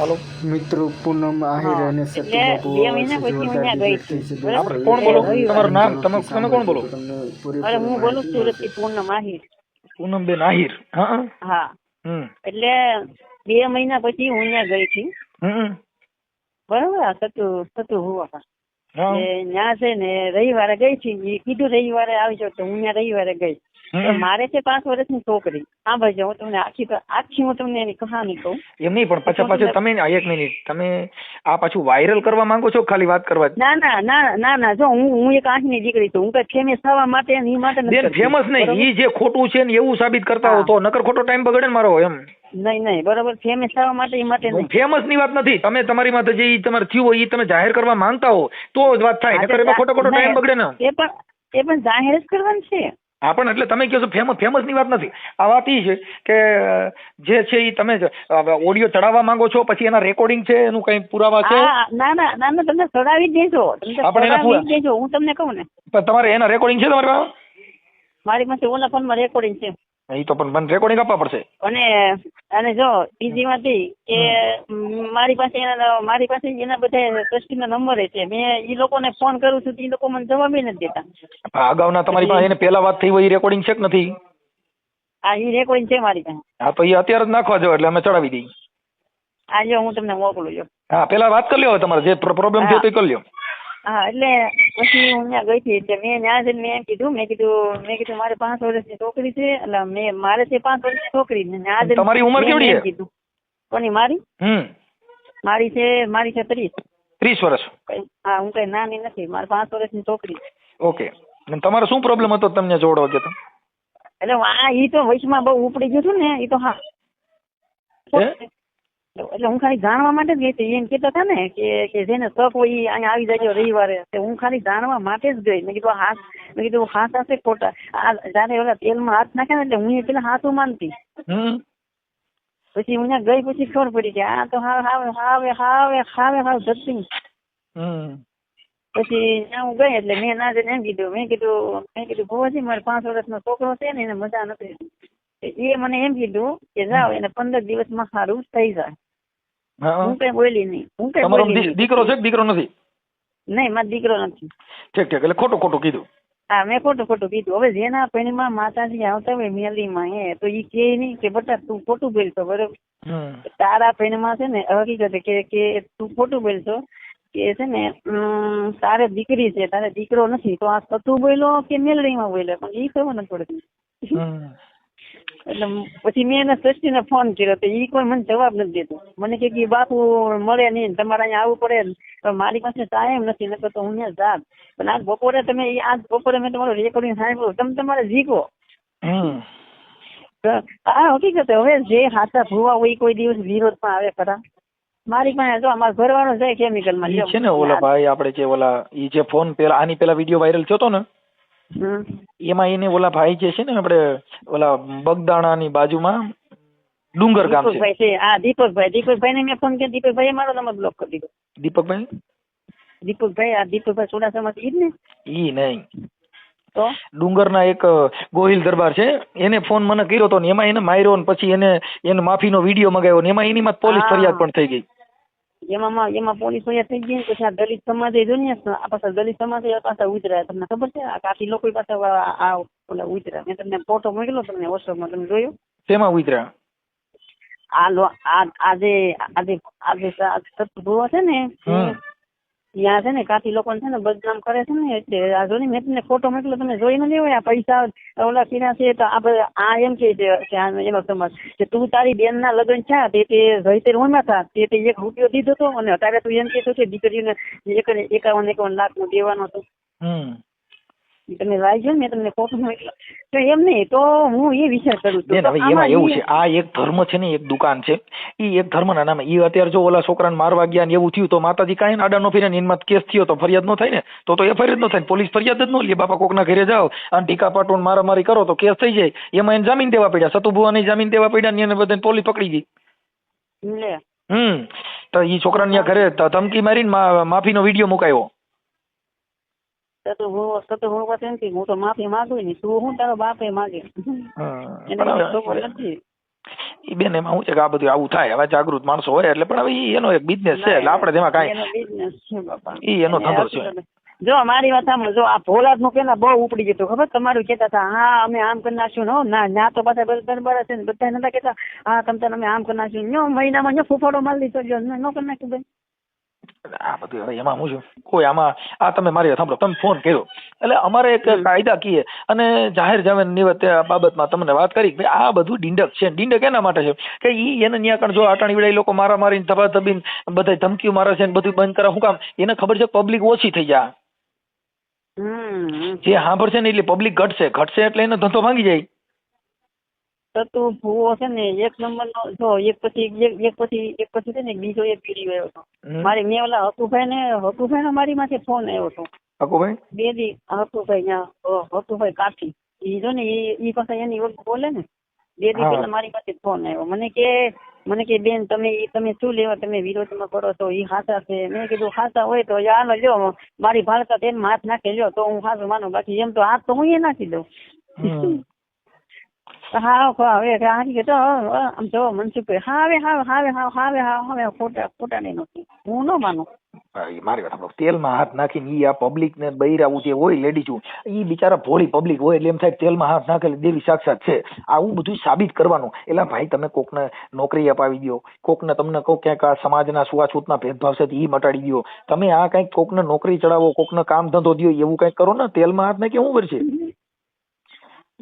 હાલો. મિત્રો પૂનમ આહિર અને? આપણે કોણ બોલો? તમારું નામ? તમે તમે કોણ બોલો? અરે હું બોલું સુરતથી પૂનમ પૂર્ણ માહિર પૂનમબેન આહિર. હા હા. હમ. એટલે બે મહિના પછી હું ત્યાં ગઈ હતી હમ બરાબર? થતું સતુ સતુ હોવા. હા. ત્યાં છે ને રવિવારે ગઈ હતી કીધું રવિવારે આવજો તો હું ત્યાં રવિવારે ગઈ. મારે છે પાંચ વર્ષની છોકરી. સાંભળજો હું તમને આખી આખી હું તમને એની કહાની કહું. એમ નહીં પણ પાછા પાછું તમે એક મિનિટ તમે આ પાછું વાયરલ કરવા માંગો છો ખાલી વાત કરવા ના ના ના ના ના જો હું હું એક આંખની દીકરી છું. હું કઈ ફેમસ થવા માટે એ માટે બેન ફેમસ નહીં? ઈ જે ખોટું છે ને એવું સાબિત કરતા હો તો નકર ખોટો ટાઈમ બગડે ને મારો એમ. નહીં નહીં બરોબર. ફેમસ થવા માટે એ માટે નહીં. ફેમસની વાત નથી. તમે તમારી માથે જે તમારે થયું હોય એ તમે જાહેર કરવા માંગતા હો તો જ વાત થાય. નકર એમાં ખોટો ખોટો ટાઈમ બગડે ને. એ પણ એ પણ જાહેર જ કરવાનું છે. હા પણ એટલે તમે કહો છો ફેમસ ફેમસની વાત નથી. આ વાત ઈ છે કે જે છે એ તમે ઓડિયો ચડાવવા માંગો છો પછી એના રેકોર્ડિંગ છે એનું કઈ પુરાવા છે? ના ના ના ના તમને ચડાવી દેજો. આપણે એના દેજો હું તમને કહું ને. પણ તમારે એના રેકોર્ડિંગ છે તમારી પાસે મારી પાસે ઓલા ફોનમાં રેકોર્ડિંગ છે. ઈ તો પણ મને રેકોર્ડિંગ આપવા પડશે. અને અને જો બીજી વાત કે મારી પાસે એના મારી પાસે એના બધા ટ્રસ્ટીના નંબર છે. મેં એ લોકોને ફોન કરું છું તો એ લોકો મને જવાબ નથી દેતા. અગાઉના તમારી પાસે એને પહેલા વાત થઈ હોય એ રેકોર્ડિંગ છે કે નથી? આ એ રેકોર્ડિંગ છે મારી પાસે. હા તો એ અત્યારે જ નાખવા જો એટલે અમે ચડાવી દઈએ. આ જો હું તમને મોકલું છું હા પેલા વાત કરી લ્યો તમારે જે પ્રોબ્લેમ થયો તો કરી લ્યો. હા એટલે પછી હું ત્યાં ગઈ હતી એટલે મેં ત્યાં જઈને મેં એમ કીધું મેં કીધું મેં કીધું મારે પાંચ વર્ષની છોકરી છે. એટલે મેં મારે છે પાંચ વર્ષની છોકરી ને ત્યાં તમારી ઉંમર કેવડી છે? કીધું. કોની મારી? હમ. મારી છે મારી છે ત્રીસ. ત્રીસ વર્ષ. હા હું કઈ નાની નથી મારે પાંચ વર્ષની છોકરી ઓકે. તમારો શું પ્રોબ્લેમ હતો તમને જોડો કે એટલે આ ઈ તો વચમાં બહુ ઉપડી ગયું હતું ને ઈ તો હે? એટલે હું ખાલી જાણવા માટે જ ગઈ હતી. એમ કહેતા હતા ને કે કે જેને શક હોય અહીંયા આવી જાય રવિવારે. હું ખાલી જાણવા માટે જ ગઈ. મેં કીધું હાથ મેં કીધું હાથ હશે ખોટા. આ જયારે ઓલા તેલમાં હાથ નાખે ને એટલે હું એ પેલા હાથું માનતી પછી હું ત્યાં ગઈ પછી ખબર પડી કે આ તો હાવે હાવ હાવે હાવે હાવે હાવ જતી. પછી ત્યાં હું ગઈ એટલે મેં ના જઈને એમ કીધું મેં કીધું મેં કીધું ભુવાજી મારે પાંચ વર્ષનો છોકરો છે ને એને મજા નથી. એ મને એમ કીધું કે જાઓ એને પંદર દિવસમાં સારું થઈ જાય. હા કઈ બોલી નહીં. હું કઈ તમારો દીકરો છે કે દીકરો નથી? નહીં મારો દીકરો નથી. ઠીક ઠીક. એટલે ખોટું ખોટું કીધું. હા મેં ખોટું ખોટું કીધું. હવે જેના પૈણીમાં માતાજી આવતા હોય મેલીમાં એ તો ઈ કે નહીં કે બટા તું ખોટું બોલતો બરોબર? તારા પૈણીમાં છે ને હકીકત કે કે તું ખોટું બોલતો કે છે ને તારે દીકરી છે તારે દીકરો નથી તો આ સતું બોલ્યો કે મેલડીમાં બોલ્યો? પણ ઈ ખબર નથી પડતી. એટલે પછી મેં એના સૃષ્ટિને ફોન કર્યો તો એ કોઈ મને જવાબ નથી દેતો. મને કે કે બાપુ મળે નહીં તમારે અહીંયા આવવું પડે પણ મારી પાસે ટાઈમ નથી નકર તો હું ત્યાં જાત. પણ આજ બપોરે તમે આજ બપોરે મેં તમારું રેકોર્ડિંગ સાંભળ્યું તમે તમારે જીકો આ હકીકત હવે જે હાથા ભૂવા હોય કોઈ દિવસ વિરોધમાં આવે ખરા. મારી પાસે જો અમારો ઘરવાળો જાય કેમિકલમાં છે ને ઓલા ભાઈ આપણે જે ઓલા ઈ જે ફોન પેલા આની પેલા વીડિયો વાયરલ થયો તો ને. એમાં એને ઓલા ભાઈ જે છે ને આપણે ઓલા બગદાણાની બાજુમાં ડુંગર ગામ છે. હા દીપકભાઈ. દીપકભાઈ ને મેં ફોન કર્યો. દીપકભાઈ મારો નંબર બ્લોક કરી દીધો. દીપકભાઈ? દીપકભાઈ આ દીપકભાઈ ચોડાસામાંથી ઈ ને? ઈ નહીં. તો? ડુંગરના એક ગોહિલ દરબાર છે. એને ફોન મને કર્યો તો ને એમાં એને માર્યો ને પછી એને એને માફીનો વીડિયો મગાવ્યો ને એમાં એની માં પોલીસ ફરિયાદ પણ થઈ ગઈ. એમાં એમાં પોલીસ અહીંયા થઈ ગઈ પછી આ દલિત સમાજ એ દુનિયા આ પાછા દલિત સમાજ પાછા ઉતર્યા. તમને ખબર છે? આ કાફી લોકો પાસે આ ઓલા ઉતર્યા. મેં તમને ફોટો મોકલ્યો તમને વોટ્સઅપમાં તમે જોયો? શેમાં ઉતર્યા? આ આજે આજે આજે સતભુવો છે ને. ત્યાં છે ને કાફી લોકો છે ને બદનામ કરે છે ને એટલે આ જો ને મેં તમને ફોટો મોકલો તમે જોઈ ન લેવાય. આ પૈસા ઓલા કિના છે તો આ આ એમ કે એનો સમાજ. કે તું તારી બેન ના લગ્ન છે તે તે જઈતર હોમાં હતા તે તે એક રૂપિયો દીધો હતો અને અત્યારે તું એમ કહેતો કે દીકરીને એક એકાવન એકાવન લાખનું દેવાનો હતો. તમે વાંચ્યો ને મેં તમને ખોટું તો એમ નહીં તો હું એ વિચાર કરું છું. હવે એમાં એવું છે આ એક ધર્મ છે ને એક દુકાન છે. એ એક ધર્મના નામે એ અત્યારે જો ઓલા છોકરાને મારવા ગયા ને એવું થયું તો માતાજી કાંઈ ને આડા નો ફીરે એનમાં કેસ થયો તો ફરિયાદ નો થાય ને? તો તો એફઆઈઆર જ નો થાય પોલીસ ફરિયાદ જ નો લે બાપા કોકના ઘરે જાઓ અને ટીકા પાટોન મારામારી કરો તો કેસ થઈ જાય. એમાં એને જામીન દેવા પડ્યા સતુભુવાની જામીન દેવા પડ્યા ને એને બધાને પોલીસ પકડી ગઈ. હમ. તો એ છોકરાને ઘરે ધમકી મારીને માફીનો વીડિયો મુકાયો. હું તો માફી માંગુ ને તું હું તારો બાપે માગે. નથી. ઈ બેન એમાં શું છે કે આ બધું આવું થાય? હવે જાગૃત માણસો હોય એટલે પણ હવે ઈ એનો એક બિઝનેસ છે. એટલે આપણે તેમાં કાંઈ છે ઈ એનો ધંધો છે. જો મારી વાત સાંભળો. જો આ ભોલાદનું પેલા બહુ ઉપડી ગયું હતું ખબર? તમારું કેતા હતા હા અમે આમ કરી નાખ્યું ને હો, ના ના તો પાછા બરાબર છે ને બધા નતા કેતા હા તમે અમે આમ કરી નાખ્યું. મહિનામાં ફૂફાડો મારી દીધો જો ન કરી નાખ્યું બેન આ બધું એમાં હું છું. કોઈ આમાં આ તમે મારી સાંભળો તમે ફોન કર્યો. એટલે અમારે એક કાયદા કીએ. અને જાહેર જમીન આ બાબતમાં તમને વાત કરી કે આ બધું ડીંડક છે. ડીંડક એના માટે છે કે ઈ એને ન્યાકણ જો આટાણી એ લોકો મારા મારીને ધબા ધબીને બધા ધમકીઓ મારે છે ને બધું બંધ કરે હું કામ? એને ખબર છે પબ્લિક ઓછી થઈ જાય. જે સાંભળશે ને એટલે પબ્લિક ઘટશે. ઘટશે એટલે એનો ધંધો ભાંગી જાય. તો તું ભૂવો છે ને એક નંબર નો જો એક પછી એક પછી એક પછી છે ને બીજો એક પીડી ગયો હતો. મારી મેં ઓલા હકુભાઈ ને હકુભાઈ નો મારી માથે ફોન આવ્યો હતો. હકુભાઈ બે દી હકુભાઈ હતુભાઈ હકુભાઈ કાઠી. ઈ જો ને ઈ ઈ પાસે એની વખત બોલે ને બે દી પેલા મારી પાસે ફોન આવ્યો. મને કે મને કે બેન તમે તમે શું લેવા તમે વિરોધમાં કરો છો? ઈ હાચા છે. મેં કીધું હાચા હોય તો આનો લ્યો મારી ભાળતા તેને હાથ નાખી લ્યો તો હું હાચું માનું. બાકી એમ તો હાથ તો હું એ નાખી દઉં. હમ. હા હવે હારી કે તો આમ જો મનસુખભાઈ હવે હાવે હવે હા હવે હા હવે ખોટા ખોટા નહીં નથી હું ન માનું મારી વાત સાંભળો તેલમાં હાથ નાખીને ઈ આ પબ્લિક ને બૈરાવું જે હોય લેડીઝ ઈ બિચારા ભોળી પબ્લિક હોય એટલે એમ થાય તેલમાં હાથ નાખે એટલે દેવી સાક્ષાત છે આવું બધું સાબિત કરવાનું એટલે ભાઈ તમે કોકને નોકરી અપાવી દો કોકને તમને કહો ક્યાંક આ સમાજના સુવાછૂતના ભેદભાવ છે ઈ મટાડી દો તમે આ કંઈક કોકને નોકરી ચડાવો કોકને કામ ધંધો દો એવું કંઈક કરો ને તેલમાં હાથ નાખી શું કરશે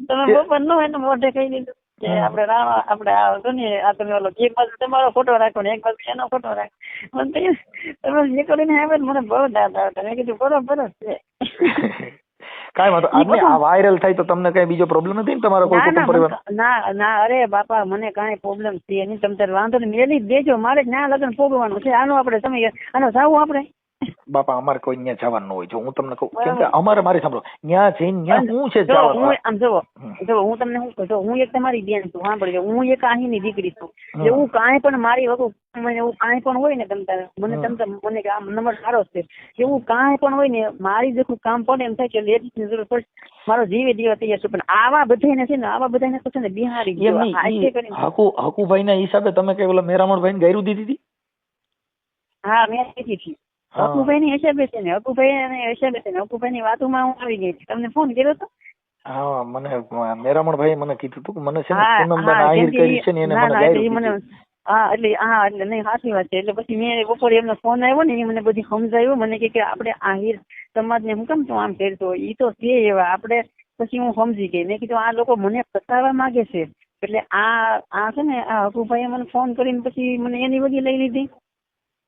તમે બપોર નો એને મોઢે કહી દીધું કે હમ. આપણે રામ આપણે આ હતો ને આ તમે ઓલો એક બાજુ તમારો ફોટો રાખો ને એક બાજુ એનો ફોટો રાખો. મને તમે જે કરીને આવ્યા મને બહુ દાદ આવતા. મેં કીધું બરોબર છે. કાઈ વાંધો આ વાયરલ થાય તો તમને કઈ બીજો પ્રોબ્લેમ નથી ને તમારો કોઈ ના ના કુટુંબ પરિવાર? ના ના અરે બાપા મને કાઈ પ્રોબ્લેમ છે નહીં. તમે તારે વાંધો નહીં. મેલી દેજો મારે જ ના લગ્ન ભોગવવાનું છે. આનો આપણે તમે આનો જાવું આપણે. બાપા અમારે કોઈ ત્યાં જવાનું હોય. જો હું તમને કહું કેમ કે અમારે મારી સાંભળો ત્યાં જઈને ત્યાં હું છે જો જવાનું હું આમ જો જો હું તમને શું કહું હું એક તમારી બેન છું સાંભળજો હું એક અહીંની દીકરી છું. એવું કાંઈ પણ મારી વગર મને એવું કાંઈ પણ હોય ને તમ મને હમ. મને કે આ નંબર સારો છે. એવું કાંઈ પણ હોય ને મારી જેટલું કામ પડે એમ થાય કે લેડીઝની જરૂર પડે. મારો જીવે દીવા તૈયાર છું પણ આવા બધાને છે ને આવા બધાને તો છે ને બિહારી હકુ હકુભાઈ ના હિસાબે તમે કઈ ઓલા મેરામણભાઈ ને ગાયરું દીધી હતી? હા મેં કીધી હતી. હા. હકુભાઈ ની હશે બેસે ને હકુભાઈ અને હિસાબે બેસે ને હકુભાઈ ની વાતોમાં હું આવી ગઈ તમને ફોન કર્યો હતો હા મને મેરામણભાઈ મને કીધું હતું કે મને છે ને પૂનમબેન આહિર કરી છે ને એને મને ના એટલે ઈ ગાયરું મને હા એટલે હા એટલે નહીં સાચી વાત છે. એટલે પછી મેં બપોરે એમનો ફોન આવ્યો ને એ મને બધી સમજાયું. મને કે કે આપણે આહીર સમાજને હું કેમ તું આમ કરતો ઈ તો છે એવા. આપણે પછી હું સમજી ગઈ. મેં કીધું આ લોકો મને ફસાવવા માંગે છે. એટલે આ આ છે ને આ હકુભાઈએ મને ફોન કરીને પછી મને એની વગી લઈ લીધી.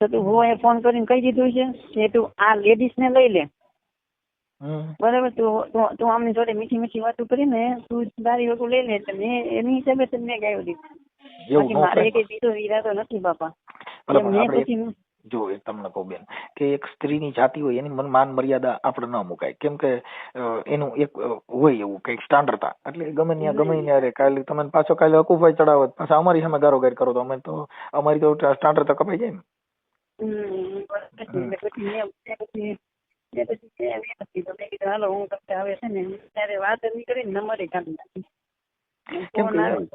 તો ભુવાએ ફોન કરીને કહી દીધું છે કે તું આ લેડીઝ ને લઈ લે. બરાબર? તું તું આમની જોડે મીઠી મીઠી વાતો કરીને તું તારી વગું લઈ લે એટલે મેં એની હિસાબે મેં ગાયું દીધું. મારે કઈ બીજો ઈરાદો નથી બાપા. મેં પછી જો તમને કહું બેન કે એક સ્ત્રીની જાતિ હોય એની મન માન મર્યાદા આપણે ન મુકાય. કેમ કે એનું એક હોય એવું કંઈક સ્ટાન્ડર્ડતા. એટલે ગમે ત્યાં ગમે ત્યાં રે. કાલે તમે પાછો કાલે અકુફાઈ ચડાવો પાછા અમારી સામે ગારો ગાર કરો તો અમે તો અમારી તો સ્ટાન્ડર્ડતા કપાઈ જાય ને.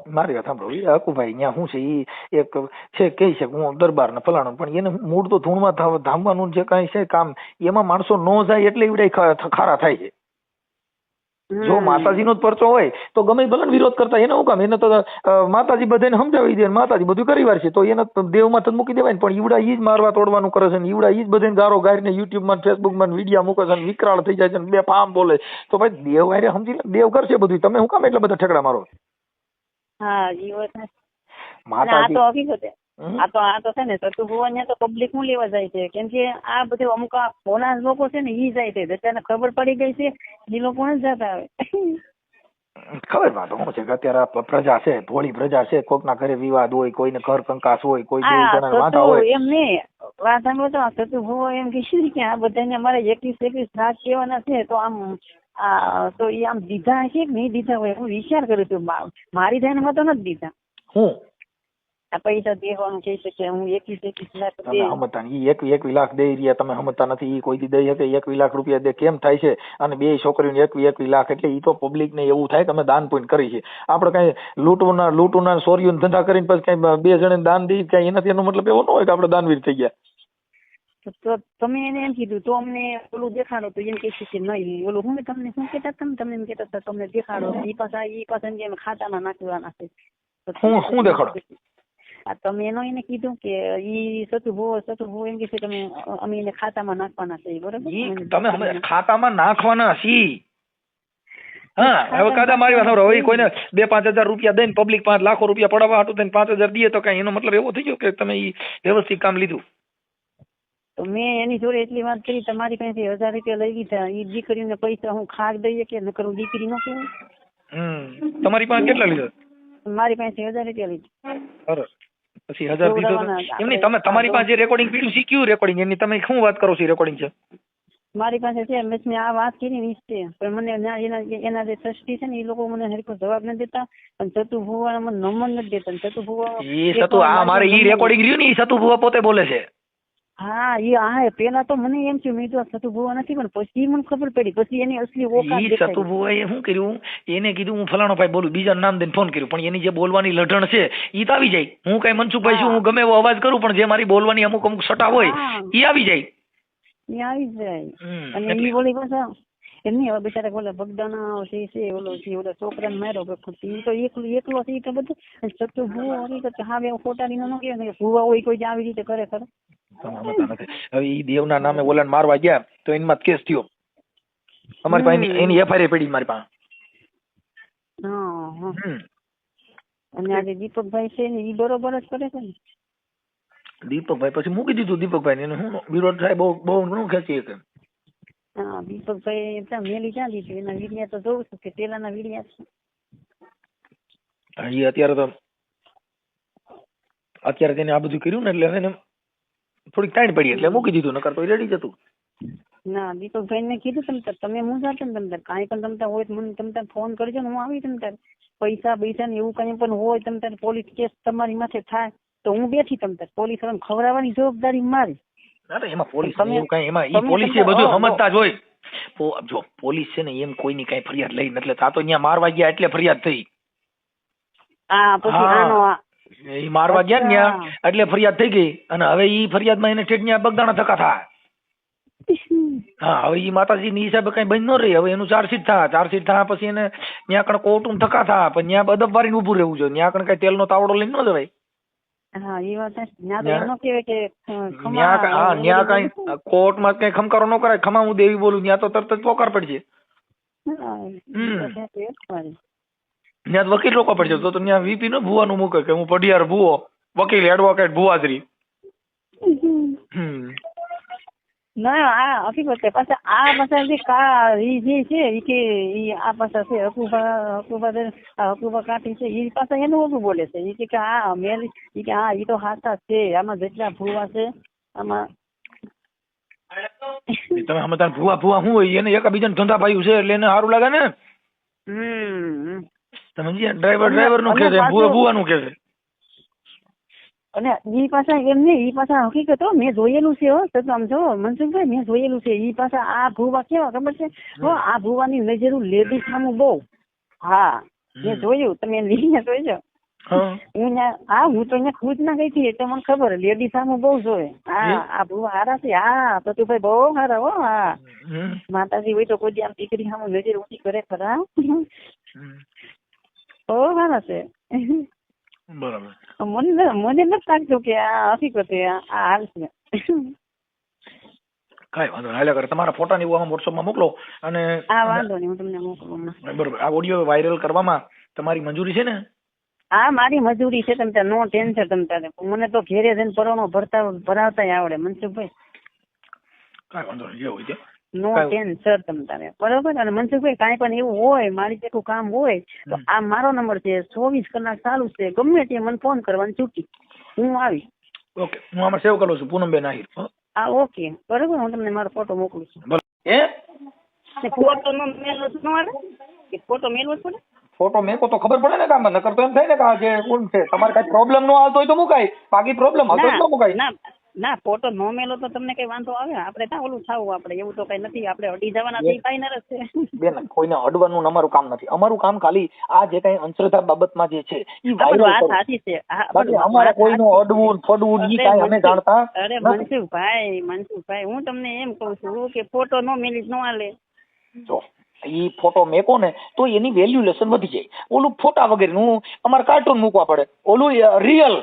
મારી વાત સાંભળો એ હકુભાઈ ત્યાં શું છે ઈ એક છે કે છે હું દરબાર ને ફલાણું પણ એને મૂળ તો ધૂળમાં ધામવાનું જે કાંઈ છે કામ એમાં માણસો ન જાય એટલે એવડાય ખા- ખારા થાય છે જો. માતાજીનો જ પરચો હોય તો ગમે ભલે વિરોધ કરતા એને હું કામ? એને તો માતાજી બધાને સમજાવી દે માતાજી બધું કરી વાર છે તો એને દેવમાં તો મૂકી દેવાય ને પણ ઈવડા ઈ જ મારવા તોડવાનું કરે છે ને ઈવડા ઈ જ બધાને ગારો ગારીને યુટ્યુબમાં ફેસબુકમાં વિડીયા મૂકે છે ને વિકરાળ થઈ જાય છે ને બે ફામ બોલે. તો ભાઈ દેવ હારે સમજી લે દેવ કરશે બધું તમે હું કામ એટલા બધા ઠેકડા મારો હા ઈ વાત માતાજી? આ તો આ તો છે ને સતુ ભુવન તો પબ્લિક હું લેવા જાય છે. કેમ કે આ બધે અમુક આ લોકો છે ને ઈ જાય છે. બધાને ખબર પડી ગઈ છે એ લોકો જ જતા આવે ખબર તો શું છે કે અત્યારે પ્રજા છે ભોળી પ્રજા છે કોકના ઘરે વિવાદ હોય કોઈને ઘર કંકાસ હોય કોઈ વાંધા હોય. એમ નહીં વાત સાંભળો તો સતુ ભુવો એમ કે છે કે આ બધાને અમારે એકવીસ એકવીસ લાખ કેવાના છે તો આમ આ તો એ આમ દીધા છે કે નહીં દીધા હોય હું વિચાર કરું છું મારી ધ્યાનમાં તો નથી દીધા. હું? પૈસા દેવાનું કહી શકે હું એકવીસ એકવીસ લાખ તમે સમજતા ઈ એક એકવી લાખ દઈ રહ્યા તમે સમજતા નથી ઈ કોઈ દઈ શકે એકવી લાખ રૂપિયા દે કેમ થાય છે? અને બે છોકરીઓને એકવી એકવી લાખ એટલે ઈ તો પબ્લિક ને એવું થાય કે અમે દાન પૂન કરી છે. આપણે કઈ લૂંટવાના લૂંટવાના ચોરીઓના ધંધા કરીને પછી કઈ બે જણે દાન દઈ કઈ એનાથી એનો મતલબ એવો ન હોય કે આપણે દાનવીર થઈ ગયા. તમે એને એમ કીધું તો અમને ઓલું દેખાડો તો એમ છે કે નહીં. ઓલું હું તમને શું કેતા તમે તમને એમ કહેતા તમને દેખાડો. ઈ પાછા ઈ પાછા એમ કે ખાતામાં નાખવાના છે. હું- હું દેખાડો? તમે એનો એને કીધું કે ઈ સતુ ભો સતુ ભો એમ કે છે તમે અમે એને ખાતામાં નાખવાના છે બરોબર તમે ખાતામાં નાખવાના છી હા હવે કાદા મારી વાત હવે કોઈને બે પાંચ હજાર રૂપિયા દઈને પબ્લિક પાંચ લાખો રૂપિયા પડાવવા હતું તેને પાંચ હજાર દઈએ તો કઈ એનો મતલબ એવો થઈ ગયો કે તમે ઈ વ્યવસ્થિત કામ લીધું? તો મેં એની જોડે એટલી વાત કરી તમારી પાસેથી હજાર રૂપિયા લઈ લીધા. ઈ દીકરીને પૈસા હું ખાક દઈએ કે ન કરું દીકરી ન કહેવાય. તમારી પાસે કેટલા લીધા? મારી પાસે હજાર રૂપિયા લીધા. પછી હજાર દીધો એમની તમે તમારી પાસે જે રેકોર્ડિંગ પીડ્યું કયું રેકોર્ડિંગ એની તમે શું વાત કરો છો રેકોર્ડિંગ છે? મારી પાસે છે મેં મેં આ વાત કરી વીસ છે. પણ મને એના એના જે ટ્રસ્ટી છે ને એ લોકો મને હરખો જવાબ નથી દેતા. અને સતુ ભુવા મને નંબર નથી દેતા. સતુ ભુવા એ સતુ આ મારે ઈ રેકોર્ડિંગ રહ્યું ને એ સતુ ભુવા પોતે બોલે છે. હા એ આ પેલા તો મને એમ થયું મેં તો સતુભુવા સતુ નથી પણ પછી મને ખબર પડી. પછી એની અસલી ઓકાત ઈ સતુભુવા એ શું કર્યું? એને કીધું હું ફલાણો ભાઈ બોલું બીજા નામ દઈને ફોન કર્યો પણ એની જે બોલવાની લઢણ છે ઈ તો આવી જાય. હું કઈ મનસુખભાઈ છું હું ગમે એવો અવાજ કરું પણ જે મારી બોલવાની અમુક અમુક સટા હોય ઈ આવી જાય. ઈ આવી જાય. અને ઈ બોલી પાછા એમની હવે બિચારા ઓલા બગદાના છે છે ઓલો છે ઓલા છોકરાને માર્યો પણ તો એકલો એકલો છે તો બધું. અને સતુ ભુવો તો હા બે ખોટા ની ન કે ભુવા હોય કોઈ આવી રીતે કરે ખરે. હવે ઈ દેવના નામે ઓલાને મારવા ગયા તો એનમાં કેસ થયો. અમારી પાસે એની- એફઆઈઆર પડી મારી પાસે. હા અને આજે દીપકભાઈ છે ને ઈ બરોબર જ કરે છે ને. દીપકભાઈ પછી મૂકી દીધું દીપકભાઈ એને હું વિરોધ થાય બહુ બહુ ઘણું ખેંચી શકે. હા દીપકભાઈ ત્યાં મેલી ક્યાં દીધું એના વીડિયા તો જોઉં છું કે પેલાના વીડિયા છે. ઈ અત્યારે તો અત્યારે તેને આ બધું કર્યું ને એટલે એને થોડીક ટાઈટ પડી એટલે મૂકી દીધું નકર તો રેડી જતું ના દીપકભાઈ ને કીધું તમ તમે હું જાતે ને તમ તાર. કાંઈ પણ તમ હોય મને તમ તાર ફોન કરજો ને હું આવી તમ તાર. પૈસા પૈસા ને એવું કઈ પણ હોય તમ તાર પોલીસ કેસ તમારી માથે થાય તો હું બેઠી તમ તાર. પોલીસ વાળાને ખવડાવવાની જવાબદારી મારી. એમાં પોલીસ એવું કઈ એમાં ઈ પોલીસ તમને- બધું સમજતા જ હોય. જો પોલીસ છે ને એમ કોઈની કઈ ફરિયાદ લઈ લેતા. આ તો અહીંયા મારવા ગયા એટલે ફરિયાદ થઈ. હા પછી આનો આ મારવા ગયા ને ત્યાં એટલે ફરિયાદ થઈ ગઈ. અને હવે ઈ ફરિયાદમાં એને ઠેઠ ત્યાં બગદાણા થકા થાય હા હવે ઈ માતાજી ની હિસાબે કઈ બંધ ન રહી. હવે એનું ચાર્જશીટ થા. ચાર્જશીટ થા પછી એને ત્યાં કણ કોર્ટમાં ધક્કા થા. પણ ત્યાં અદબ વારીને ઊભું રહેવું જોઈએ. ત્યાં કણ કઈ તેલનો તાવડો લઈને ન જવાય. હા એ વાત કઈ કોર્ટમાં કઈ ખમકારો ન કરાય. ખમા હું દેવી બોલું ત્યાં તો તરત જ પોકાર પડશે. ત્યાં વકીલ રોકવા પડશે તો તો ત્યાં વીપી નો ભુવાનું મૂકે કે હું પઢિયાર ભુવો વકીલ એડવોકેટ ભુવાશ્રી હમ. ના આ હકીકત છે. પાછા આ પાછા જે કા ઈ જે છે ઈ કે ઈ આ પાછા છે હકુબા હકુબા હકુબા કાઠી છે ઈ પાછા એનું ઓછું બોલે છે. ઈ કે આ મેલ ઈ કે હા ઈ તો હાથા છે. આમાં જેટલા ભૂવા છે આમાં તમે સમજતા. ભુવા ભુવા શું હોય? એને એકબીજાને ધંધા ભાઈ છે એટલે એને સારું લાગે ને? હમ. તમે ડ્રાઈવર ડ્રાઈવરનું કે છે ભૂવા ભુવા ભુવા નું કે છે. અને ઈ પાછા એમ નહીં ઈ પાછા હકીકત મેં જોયેલું છે હો તો આમ જો મનસુખભાઈ મેં જોયેલું છે. ઈ પાછા આ ભૂવા કેવા ખબર છે? હો આ ભૂવાની નજરું લેડીઝ સામું બહુ. હા મેં જોયું તમે લીને જોઈજો હા. હા હું તો અહીંયા ખુદ ના ગઈ હતી એટલે મને ખબર લેડી સામે બહુ જોવે. હા આ ભૂવા હારા છે. હા પ્રતુભાઈ બહુ હારા હો હા. માતાજી હોય તો કોઈ આમ દીકરી સામે નજર ઊંચી કરે ખરા. બહુ હારા છે. બરાબર. મને મને નથી લાગતું કે આ હકીકત છે આ આ હાલ છે. કાંઈ વાંધો નહીં. કરે. તમારા ફોટા ની વોટ્સઅપમાં મોકલો અને હા વાંધો નહીં હું તમને મોકલું બરાબર. આ ઓડિયો વાયરલ કરવામાં તમારી મંજૂરી છે ને? હા મારી મજૂરી છે તમે નો ટેન્શન તમે તારે. મને તો ઘેરે જઈને પરણો ભરતા ભરાવતા આવડે. મનસુખભાઈ. કાંઈ વાંધો નહીં. જે હોય તે. નો ટેન્શન તમ તમે બરોબર? અને મનસુખભાઈ કાંઈ પણ એવું હોય મારી જેટલું કામ હોય તો આ મારો નંબર છે ચોવીસ કલાક ચાલુ છે. ગમે તે મને ફોન કરવાની છૂટી. હું આવી. ઓકે હું આમાં સેવ કરું છું પૂનમબેન આહિર. હો? હા ઓકે બરોબર? હું તમને મારો ફોટો મોકલું છું. એ ફોટો નો જ આવે? કે ફોટો મેલવો જ પડે? ફોટો મેકો તો ખબર પડે ને કામ નકર તો એમ થાય ને કે આ જે કોણ છે તમારે કઈ પ્રોબ્લેમ નો આવતો હોય તો મુકાય. બાકી પ્રોબ્લેમ હતો તો મુકાય. ના. ના ફોટો નો મેલો તો તમને કઈ વાંધો આવે? આપણે ત્યાં ઓલું થાવું આપણે? એવું તો કઈ નથી. આપણે અડી જવાના તો ફાઈનર જ છે. બેન કોઈને અડવાનું અમારું કામ નથી. અમારું કામ ખાલી આ જે કઈ અંશ્રદ્ધા બાબતમાં જે છે ઈ વાયરલ સાચી છે. અમારે કોઈનું અડવું ફડવું ઈ અરે અમે જાણતા અરે. મનસુખભાઈ મનસુખભાઈ હું તમને એમ કહું છું કે ફોટો નો મેલી નો આલે જો ઈ ફોટો મેકો ને તો એની વેલ્યુલેશન વધી જાય. ઓલું ફોટા વગેરેનું અમારે કાર્ટૂન મૂકવા પડે. ઓલું રિયલ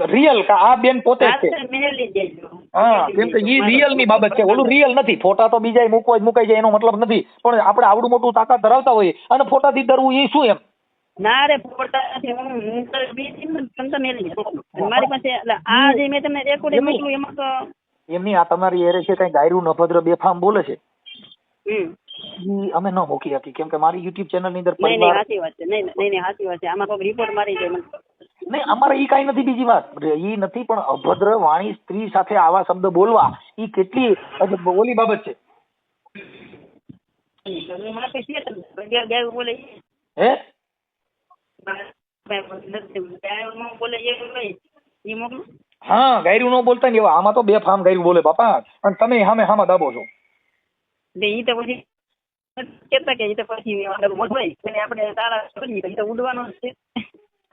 રિયલ આ બેન પોતે છે? હા કેમ કે ઈ રિયલની બાબત છે. ઓલું રિયલ નથી. ફોટા તો બીજા મૂકવા મુકાઈ જાય એનો મતલબ નથી. પણ આપણે આવડું મોટું તાકાત ધરાવતા હોઈએ. અને ફોટાથી ડરવું એ શું એમ? ના રે ફોટા હું હું તો બીજી ને તમે તો મેલી મારી પાસે આ જે મેં તમને રેકોર્ડિંગ એમની- મોકલું એમાં તો એમની આ તમારી એરે છે કઈ ગાયરું નભદ્ર બેફામ બોલે છે? ઈ અમે ન મૂકી હતી કેમ કે મારી યુટ્યુબ ચેનલની અંદર નહીં નહીં સાચી વાત છે. નહીં નહીં સાચી વાત છે. આમાં કોઈ રિપોર્ટ મારી જાય મને નહીં અમારે એ કાંઈ નથી બીજી વાત. એ નથી પણ અભદ્ર વાણી સ્ત્રી સાથે આવા શબ્દ બોલવા એ કેટલી ઓલી બાબત છે. હે? ગાયરું નો બોલતા ને એવા. આમાં તો બે ફામ ગાયરું બોલે બાપા. અને તમે સામે હામાં દાબો છો. એ તો પછી કેતા કે એ તો પછી આપણે તારા ઉડવાનો છે.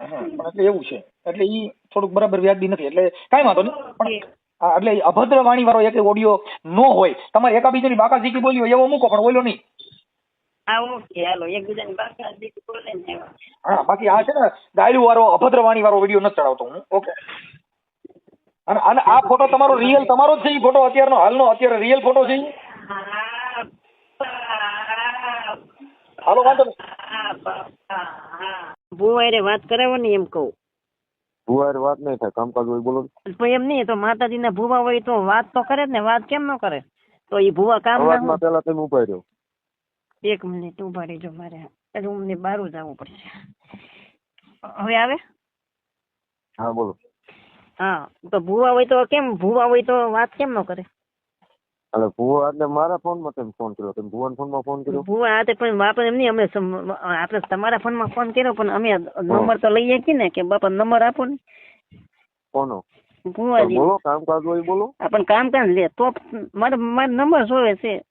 હા, પણ એટલે એવું છે. એટલે ઈ થોડુંક બરાબર વ્યાજબી નથી. એટલે કાંઈ વાંધો નહીં. પણ હા, એટલે અભદ્ર વાણી વાળો એક ઓડિયો નો હોય. તમારે એકાબીજાની બાકા ઝીકી બોલ્યો એવો મૂકો પણ બોલ્યો નહીં. હા બાકા આ છે ને ગાયરું વાળો અભદ્ર વાણી વાળો વીડિયો નથી ચડાવતો હું. ઓકે. અને અને આ ફોટો તમારો રિયલ તમારો જ છે ઈ ફોટો અત્યારનો હાલનો અત્યારે રિયલ ફોટો છે હાલો વાંધો ભુવાઈ વાત કરાવો ને એમ કહું. ભુવારે વાત નહીં થાય કામકાજ હોય બોલો. પણ એમ નહીં તો માતાજીના ભુવા હોય તો વાત તો કરે જ ને વાત કેમ ન કરે? તો એ ભુવા કામ ના પેલા તમે ઊભા રહ્યો એક મિનિટ ઊભા રહેજો મારે. રૂમની બહાર જવું પડશે. હવે આવે? હા બોલો. હા તો ભુવા હોય તો કેમ ભુવા હોય તો વાત કેમ ન કરે? એટલે ભુવા એટલે મારા ફોનમાં તમે ફોન કર્યો? તમે ભુવાના ફોનમાં ફોન કર્યો? ભુવા હાથે પણ આપણે એમ નહીં અમે આપણે તમારા ફોનમાં ફોન કર્યો પણ અમે નંબર તો લઈએ કે ને કે બાપા નંબર આપો ને. કોનો? ભુવાજી બોલો કામકાજ હોય બોલો. આપણ કામ કાજ લે તો મારે મારો નંબર જોવે છે.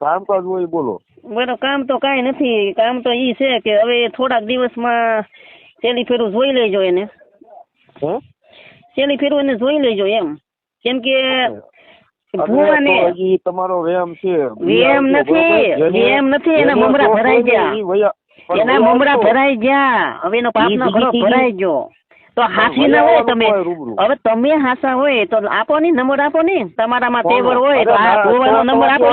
કામકાજ હોય બોલો. મારો કામ તો કાંઈ નથી કામ તો ઈ છે કે હવે થોડાક દિવસમાં છેલ્લી ફેરું જોઈ લેજો એને. હે? છેલ્લી ફેરું એને જોઈ લેજો એમ. કેમ કે તો હજી તમારો વેમ છે. વેમ નથી, વેમ નથી, એના મમરા ભરાઈ ગયા. એના મમરા ભરાઈ ગયા. હવે એનો પાપનો ઘડો ભરાઈ ગયો. તો હાસી ના હોય તમે. હવે તમે હાસા હોય તો આપો ને નંબર આપો ને તમારામાં? તેવર હોય તો આ ગોવાનો નંબર આપો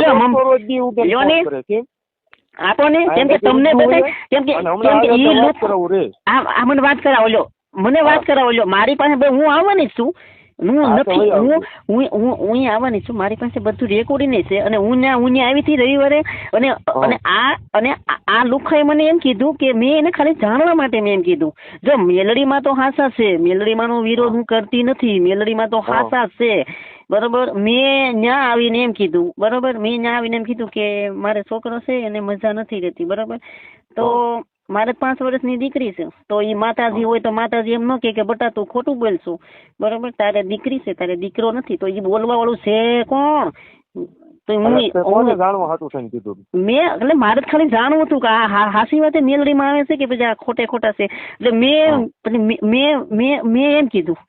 લ્યો ને. આપો ને કેમ કે તમને બધાય? કેમ કે કેમ કે ઈ લોકો આ મને વાત કરાવો લ્યો. મને વાત કરાવો લ્યો. મારી પાસે હું આવવાની છું. હું નથી હું હું હું આવવાની છું. મારી પાસે બધું રેકોર્ડિંગ છે અને હું ત્યાં હું આવી હતી રવિવારે અને અને આ અને આ- લુખાએ મને એમ કીધું કે મેં એને ખાલી જાણવા માટે મેં એમ કીધું. જો મેલડીમાં તો હાસા છે મેલડીમાં નો વિરોધ હું કરતી નથી મેલડીમાં તો હાસા છે. બરોબર? મેં ત્યાં આવીને એમ કીધું બરોબર? મેં ત્યાં આવીને એમ કીધું કે મારે છોકરો છે એને મજા નથી રહેતી બરોબર? તો મારે પાંચ વર્ષની દીકરી છે. તો એ માતાજી હોય તો માતાજી એમ ન કે કે બટા તું ખોટું બોલશું. બરોબર? તારે દીકરી છે તારે દીકરો નથી. તો એ બોલવા વાળું છે કોણ? તો હું મેં એટલે મારે ખાલી જાણવું હતું કે આ હાસી વાતે મેલડીમાં આવે છે કે પછી આ ખોટે ખોટા છે? એટલે મેં મેં મેં મેં એમ કીધું.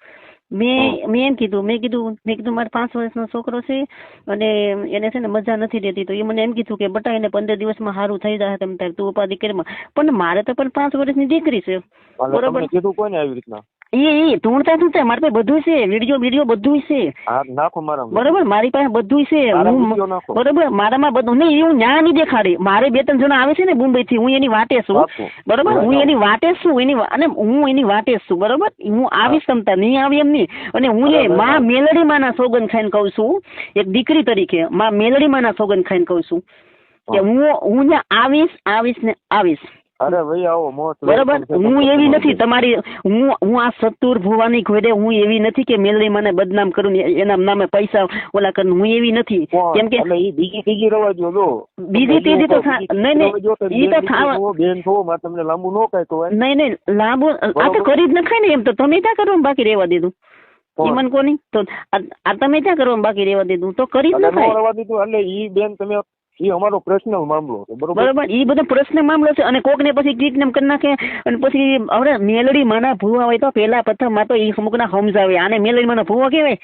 મેં મેં એમ કીધું મેં કીધું મેં કીધું મારે પાંચ વર્ષનો છોકરો છે અને એને છે ને મજા નથી રહેતી. તો એ મને એમ કીધું કે બટા એને પંદર દિવસમાં સારું થઈ જાય તમે તારે તું ઉપાધિ કરી. પણ મારે તો પણ પાંચ વર્ષની દીકરી છે. બરોબર? કીધું કોને આવી રીતના? એ એ તુણતા તુણતા મારી પાસે બધું છે. વીડિયો વીડિયો બધું છે. નાખો મારા બરોબર? મારી પાસે બધું છે. હું બરોબર? મારામાં બધું નહીં હું ન્યા નહીં દેખાડી. મારે બે ત્રણ જણા આવે છે ને મુંબઈ થી હું એની વાટે છું. બરોબર? હું એની વાટે છું એની અને હું એની વાટે છું. બરોબર? હું આવીશ તમતા નહીં આવી એમ નહીં અને હું એ મા મેલડી માના સોગન ખાઈને કહું છું એક દીકરી તરીકે માં મેલડી માના સોગન ખાઈને કહું છું કે હું. હું આવીશ આવીશ ને આવીશ. અરે ભાઈ આવો મોત બરાબર? હું એવી નથી તમારી હું હું આ સતુર ભુવાની ઘોડે હું એવી નથી કે મેલડી મને બદનામ કરું ને એના નામે પૈસા ઓલા કરું હું એવી નથી. કેમ કે એટલે ઈ બીજી રવા જો જો બીજી ત્રીજી તો નહીં, નહીં, એ તો થાવા- બેન છો મારે તમને લાંબુ નો કહે તો નહીં નહીં લાંબુ આ તો કરી જ નખાય ને એમ તો તમે ત્યાં કરવા બાકી રહેવા દીધું? ઈમન કોની? તો આ તમે ત્યાં કરો બાકી રહેવા દીધું? તો કરી જ નખાય. રવા દીધું એટલે ઈ બેન તમે ઈ અમારો પર્સનલ મામલો છે બરોબર? ઈ બધો પ્રશ્ન મામલો છે અને કોકને પછી પછી નેમ કરી નાખે અને પછી હવે મેલડી માના ભૂવા હોય તો પહેલા પ્રથમમાં તો અમુક અમુકના સમજાવે. આને મેલડી માના ભૂવા કહેવાય?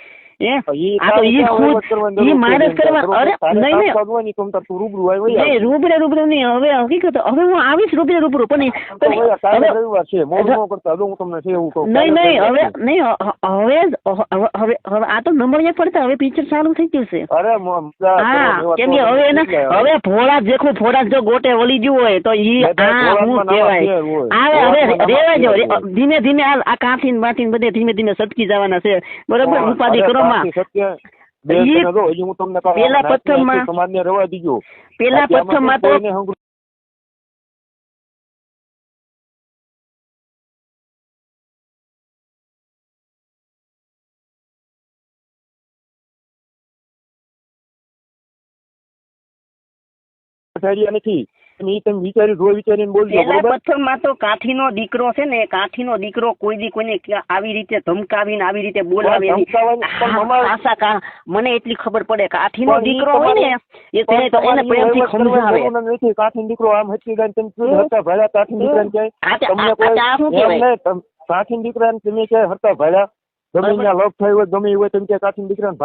રૂબરૂ. રૂબરૂ નહીં હવે હકીકત હવે હું આવીશ રૂબરૂ રૂબરૂ પણ તો પણ ભાઈ, કાલે હવે રવિવાર છે મોડું ન કરતા જો હું તમને છે એવું કહું. નહીં નહીં હવે નહીં હવે હવે હવે હવે આ તો નંબરિયા પડતા હવે પિક્ચર ચાલુ થઈ ગયું છે. અરે હા કેમ કે હવે એના હવે ભોળા જેખું ફોડા જો ગોટે વળી ગયું હોય તો ઈ આ હું કહેવાય. હવે રેવા જો. ધીમે ધીમે આ કાંઠી ને બધે ધીમે ધીમે સટકી જવાના છે. બરોબર? ઉપાધિ કરો સત્ય હું તમને પેલા પથ્થરમાં- સમાજને દીજો પેલા તો નથી. ઈ તમે વિચારી જોઈ વિચારીને બોલજો બરોબર? પથ્થરમાં તો કાઠીનો દીકરો છે ને કાઠીનો દીકરો કોઈ દી કોઈને આવી રીતે ધમકાવીને આવી રીતે બોલાવે આશા મને એટલી ખબર પડે કાઠીનો દીકરો હોય ને એ તેને તો એને પ્રેમથી સમજાવે. નથી કાઠી દીકરો આમ હચી ગાન તમે શું હતા ભલા કાઠી દીકરાને આ તે- ક્યાંય તમને કોઈ નહીં, દીકરાને તમે ક્યાંય હતા ભલા ગમે ત્યાં થયું હોય ગમે હોય તમે ક્યાંય કાઠી દીકરાને